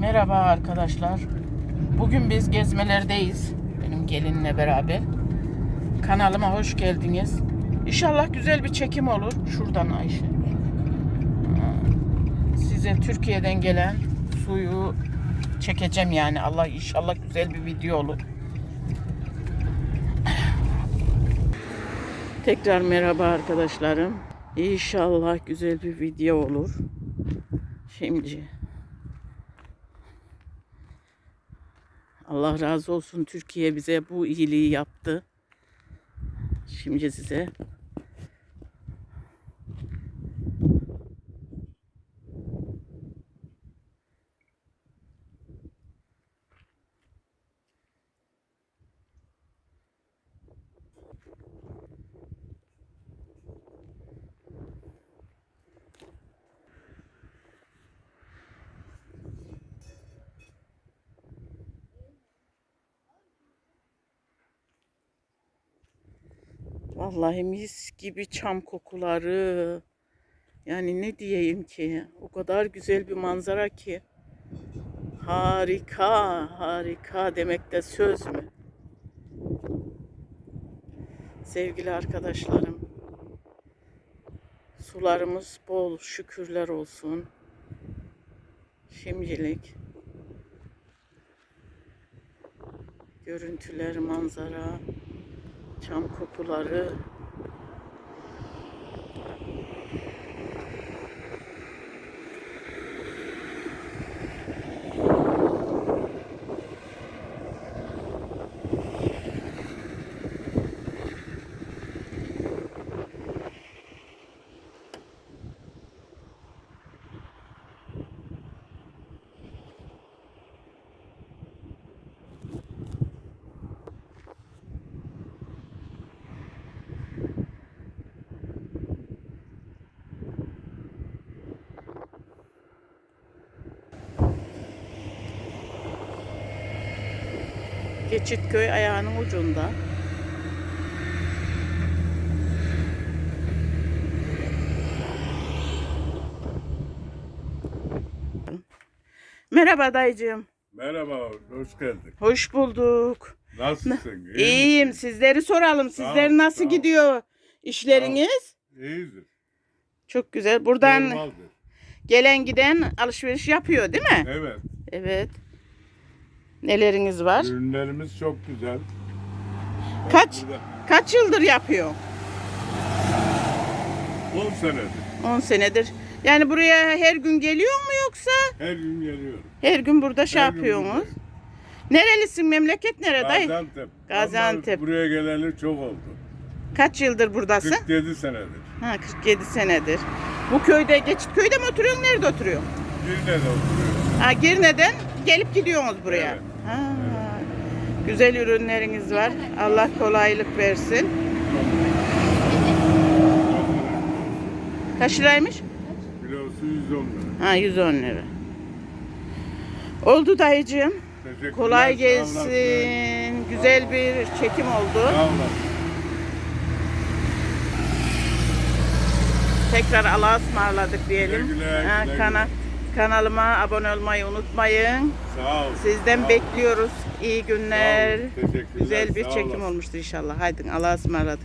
Merhaba arkadaşlar. Bugün biz gezmelerdeyiz. Benim gelinle beraber. Kanalıma hoş geldiniz. İnşallah güzel bir çekim olur. Şuradan Ayşe. Size Türkiye'den gelen suyu çekeceğim yani. Allah inşallah güzel bir video olur. Tekrar merhaba arkadaşlarım. İnşallah güzel bir video olur. Şimdi Allah razı olsun Türkiye bize bu iyiliği yaptı. Şimdi size Vallahi mis gibi çam kokuları. Yani ne diyeyim ki? O kadar güzel bir manzara ki. Harika, harika demekte söz mü? Sevgili arkadaşlarım. Sularımız bol, şükürler olsun. Şimdilik görüntüler, manzara, çam kokuları. Geçitköy ayağının ucunda. Merhaba dayıcığım. Merhaba, hoş geldin. Hoş bulduk. Nasılsın? İyi İyiyim. misin? Sizleri soralım. Sağ ol, Sizler nasıl gidiyor işleriniz? İyidir. Çok güzel. Buradan Normaldir. gelen giden alışveriş yapıyor değil mi? Evet. Evet. Neleriniz var? Ürünlerimiz çok güzel. Kaç Burada kaç yıldır yapıyor? 10 senedir. 10 senedir. Yani buraya her gün geliyor mu yoksa Her gün geliyorum. her gün burada şey Her gün yapıyorsunuz? buradayım. Nerelisin? Memleket nere dayı? Gaziantep. Gaziantep. Ama Buraya geleli çok oldu. Kaç yıldır buradasın? 47 senedir. Ha 47 senedir. Bu köyde geçit köyde mi oturuyorsun? Nerede oturuyorsun? Bir de oturuyoruz. Ha Girne'den gelip gidiyorsunuz buraya. Evet. Ha, güzel ürünleriniz var. Allah kolaylık versin. Kaç liraymış? Kilosu 110 lira. Ha 110 lira. Oldu dayıcığım. Kolay gelsin. Güzel bir çekim oldu. Sağ olasın. Tekrar Allah'a ısmarladık diyelim. Güle güle, Ha, güle kana- güle. Kanalıma abone olmayı unutmayın. Sağ ol. Sizden Sağ bekliyoruz. İyi günler. Güzel bir sağ çekim olasın. olmuştu inşallah. Haydi Allah'a ısmarladık.